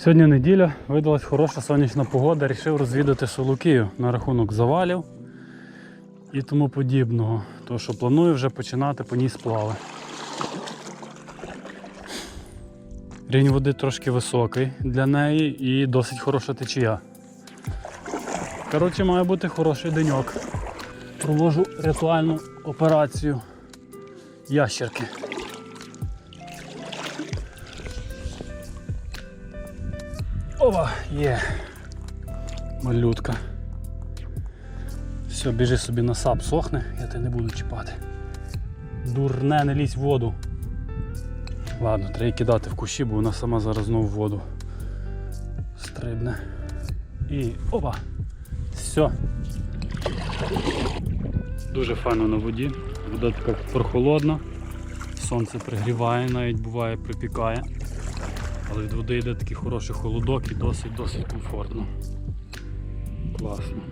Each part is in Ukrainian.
Сьогодні неділя, видалась хороша сонячна погода, рішив розвідати Солокію на рахунок завалів і тому подібного. Тому що планую вже починати по ній сплави. Рівень води трошки високий для неї і досить хороша течія. Коротше, має бути хороший деньок. Провожу ритуальну операцію ящерки. Ова, є. Малютка. Все, біжи собі на сап, сохне, я тебе не буду чіпати. Дурне, не лізь в воду. Ладно, треба її кидати в кущі, бо вона сама зараз знову в воду стрибне. І опа! Все. Дуже файно на воді. Вода така прохолодна. Сонце пригріває, навіть буває припікає. Але від води йде такий хороший холодок і досить-досить комфортно. Класно.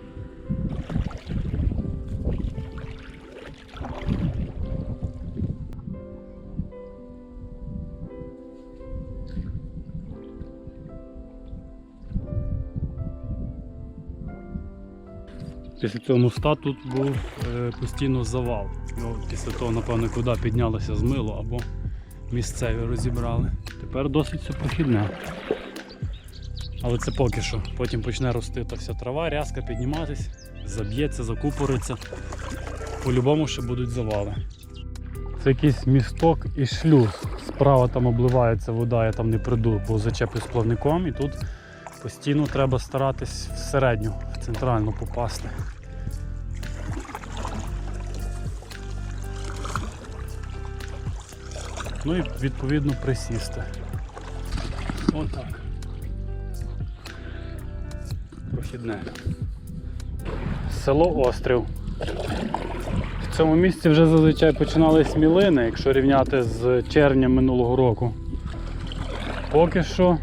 Після цього моста тут був е, постійно завал. Ну, після того, напевно, куди піднялося змило або місцеві розібрали. Тепер досить все прохідне. Але це поки що. Потім почне рости та вся трава, рязка підніматись, заб'ється, закупориться. По-любому ще будуть завали. Це якийсь місток і шлюз. Справа там обливається вода, я там не прийду, бо зачеплю з плавником і тут постійно треба старатись в середню, в центральну попасти. Ну і відповідно присісти. Отак. Прохідне. Село Острів. В цьому місці вже зазвичай починались мілини, якщо рівняти з червня минулого року. Поки що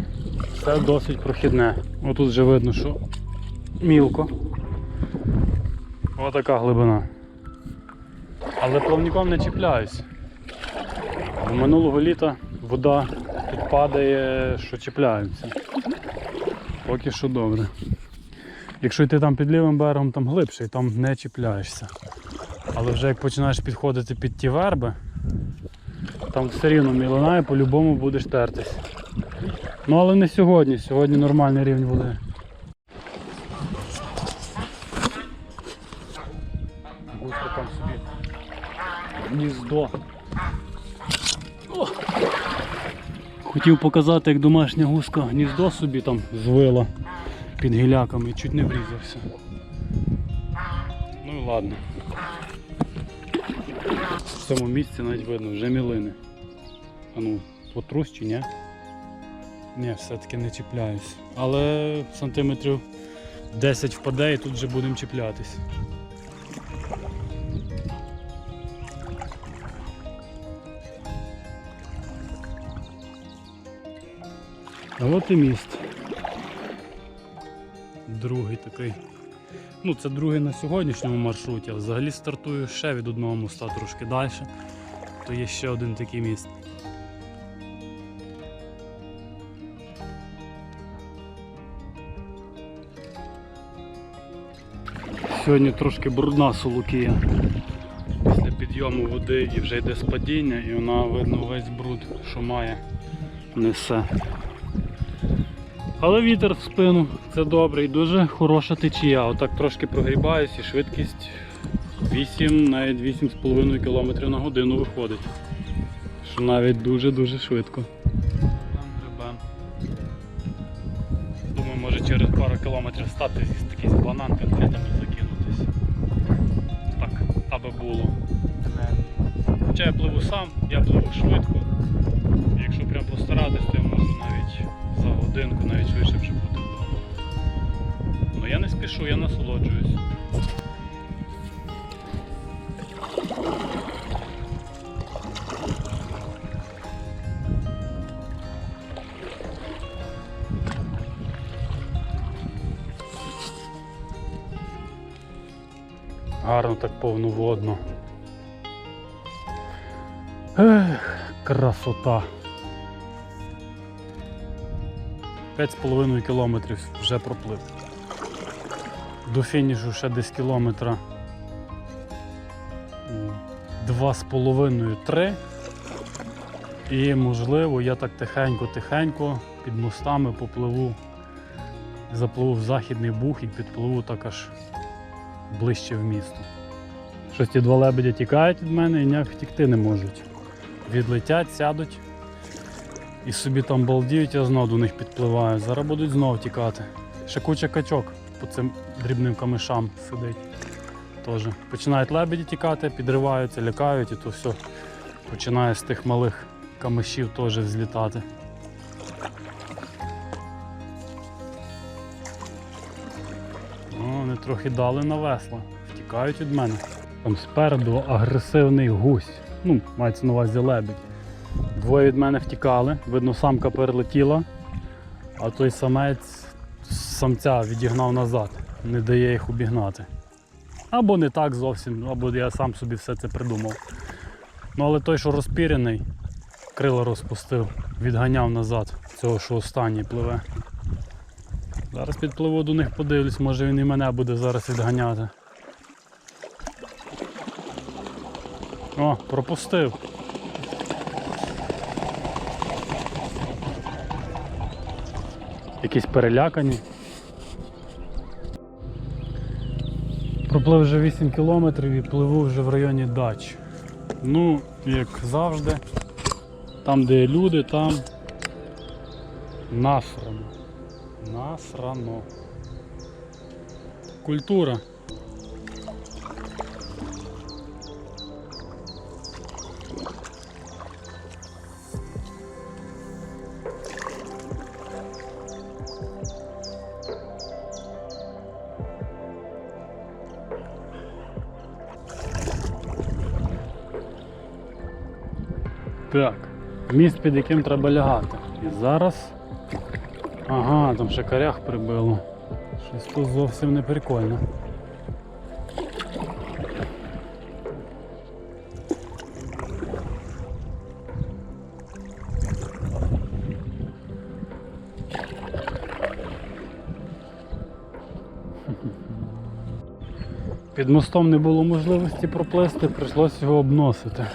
все досить прохідне. Отут вже видно, що мілко. Отака глибина. Але плавником не чіпляюсь. Минулого літа вода тут падає, що чіпляємося. Поки що добре. Якщо йти там під лівим берегом, там глибше і там не чіпляєшся. Але вже як починаєш підходити під ті верби, там все рівно мілина і по-любому будеш тертись. Ну але не сьогодні, сьогодні нормальний рівень води. Гуска там собі гніздо. Хотів показати, як домашня гуска гніздо собі там звила під гіляками чуть не врізався. Ну і ладно. В цьому місці навіть видно вже мілини. А ну, потрус чи ні? Ні, все-таки не чіпляюсь. Але сантиметрів 10 впаде і тут вже будемо чіплятись. А от і міст. Другий такий. Ну, це другий на сьогоднішньому маршруті, взагалі стартую ще від одного моста трошки далі. То є ще один такий міст. Сьогодні трошки брудна солокія. Після підйому води і вже йде спадіння, і вона видно весь бруд, що має, несе. Але вітер в спину, це добре і дуже хороша течія. Отак трошки прогрібаюсь і швидкість 8, навіть 8,5 км на годину виходить. Що навіть дуже-дуже швидко. Думаю, може через пару кілометрів стати з'їсти якийсь банан конкретно закинутись. Так, аби було. Хоча я пливу сам, я пливу швидко. Якщо прям постаратись, то я можу навіть годинку, навіть швидше вже бути вдома. Ну я не спішу, я насолоджуюсь. Гарно так повноводно. Ех, красота. 5,5 кілометрів вже проплив. До фінішу ще десь кілометра 2,5-3. І можливо я так тихенько-тихенько під мостами попливу, запливу в Західний Буг і підпливу так аж ближче в місто. Щось ті два лебедя тікають від мене і ніяк втікти не можуть. Відлетять, сядуть і собі там балдіють, я знову до них підпливаю. Зараз будуть знову тікати. Ще куча качок по цим дрібним камишам сидить. Теж. Починають лебеді тікати, підриваються, лякають і то все починає з тих малих камишів теж злітати. О, вони трохи дали на весла, втікають від мене. Там спереду агресивний гусь. Ну, мається на увазі лебідь. Двоє від мене втікали, видно, самка перелетіла, а той самець самця відігнав назад, не дає їх обігнати. Або не так зовсім, або я сам собі все це придумав. Ну але той, що розпірений, крила розпустив, відганяв назад цього, що останній пливе. Зараз підпливу до них подивлюсь, може він і мене буде зараз відганяти. О, пропустив. Якісь перелякані. Проплив вже 8 кілометрів і пливу вже в районі дач. Ну, як завжди, там де є люди, там насрано. Насрано. Культура. Так, міст, під яким треба лягати. І зараз. Ага, там ще корях прибило. Щось тут зовсім не прикольно. Під мостом не було можливості проплисти, прийшлося його обносити.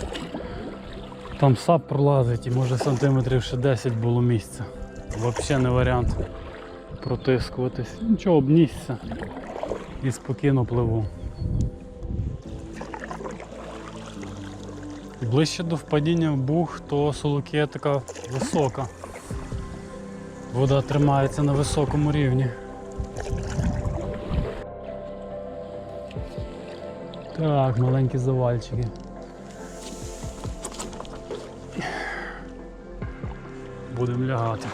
Там сап пролазить і може сантиметрів ще 10 було місця. Взагалі не варіант протискуватись. Нічого, обнісся і спокійно пливу. Ближче до впадіння в бух, то Солокія така висока. Вода тримається на високому рівні. Так, маленькі завальчики. Будемо лягати.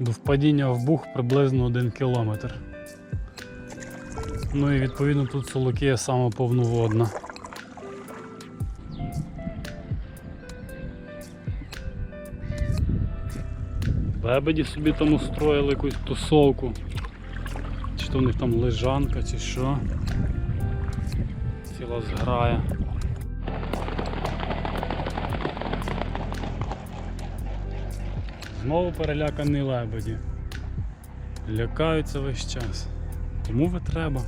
До впадіння в бух приблизно 1 кілометр. Ну і відповідно тут Солокія саме повноводна. Лебеді собі там устроїли якусь тусовку. Чи то в них там лежанка, чи що. Ціла зграя. Знову перелякані лебеді. Лякаються весь час. Кому ви треба?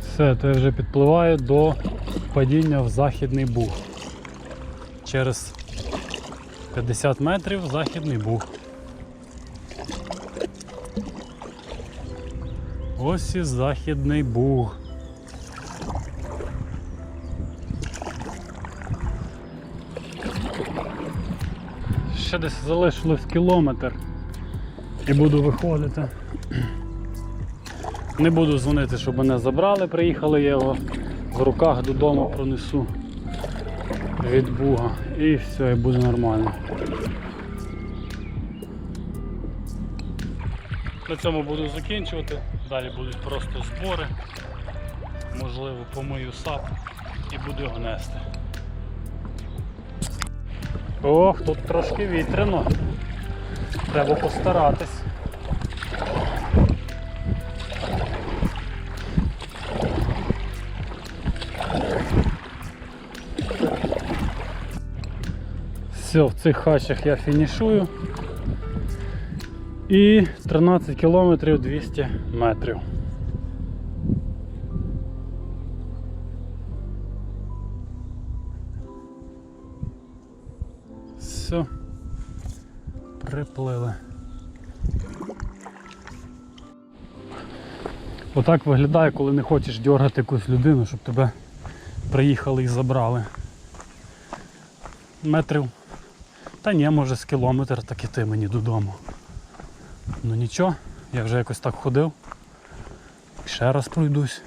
Все, то я вже підпливаю до падіння в Західний Буг. Через 50 метрів Західний Буг. Ось і Західний Буг. Ще десь залишилось кілометр і буду виходити. Не буду дзвонити, щоб мене забрали, приїхали, я його в руках додому пронесу від Буга і все, і буде нормально. На цьому буду закінчувати. Далі будуть просто збори. Можливо, помию сап і буду його нести. Ох, тут трошки вітряно. Треба постаратись. Все, в цих хащах я фінішую. І 13 кілометрів 200 метрів. Все. Приплили. Отак виглядає, коли не хочеш дергати якусь людину, щоб тебе приїхали і забрали. Метрів. Та ні, може з кілометр так іти мені додому. Ну нічого, я вже якось так ходив. Ще раз пройдусь.